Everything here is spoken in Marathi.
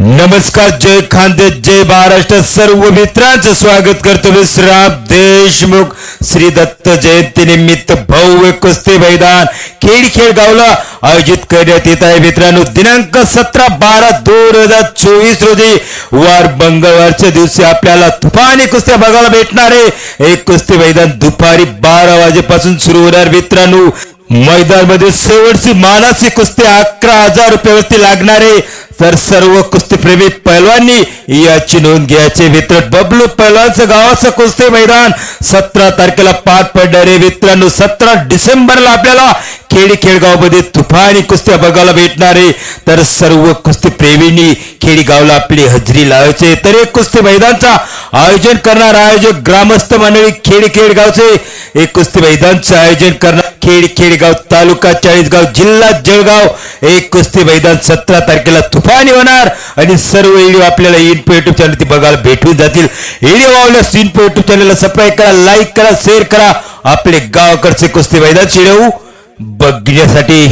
नमस्कार जय खानदे जय महाराष्ट्र. सर्व मित्रांचं स्वागत करतो मी श्राप देशमुख. श्री दत्त जयंतीनिमित्त भव्य कुस्ती मैदान खेळ खेळ गावला आयोजित करण्यात येत आहे. मित्रांनो दिनांक सतरा बारा दोन हजार चोवीस रोजी वार मंगळवारच्या दिवशी आपल्याला तुफानी कुस्त्या बघायला भेटणार आहे. एक कुस्ती मैदान दुपारी बारा वाजेपासून सुरू होणार. मित्रांनो मैदानमध्ये शेवटची मानाची कुस्ती अकरा हजार रुपयावरती लागणार आहे. तर सर्व कुस्तीप्रेमी पैलवांनी याची नोंद घ्यायचे मित्र बबलू पैलवानचं गावाचं कुस्ती मैदान सतरा तारखेला पार पडणारे मित्रांनो सतरा डिसेंबरला आपल्याला खेडी खेडगावमध्ये तुफानी कुस्त्या बघायला भेटणारे तर सर्व कुस्ती प्रेमींनी आपली हजेरी लावायचे तर एक कुस्ती मैदानचा आयोजन करणार आयोजक ग्रामस्थ मंडळी खेडी खेडगावचे एक कुस्ती मैदानचं आयोजन करणार खेड खेडगाव तालुका चाळीसगाव जिल्हा जळगाव. एक कुस्ती मैदान सतरा तारखेला तुफानी होणार आणि सर्व व्हिडिओ आपल्याला इन्फो युट्यूब चॅनल बघायला भेटून जातील. व्हिडिओ आवडल्यास इन्फो युट्यूब चॅनलला सबस्क्राईब करा लाईक करा शेअर करा. आपले गावाकडचे कुस्ती मैदान शिडवू बघण्यासाठी.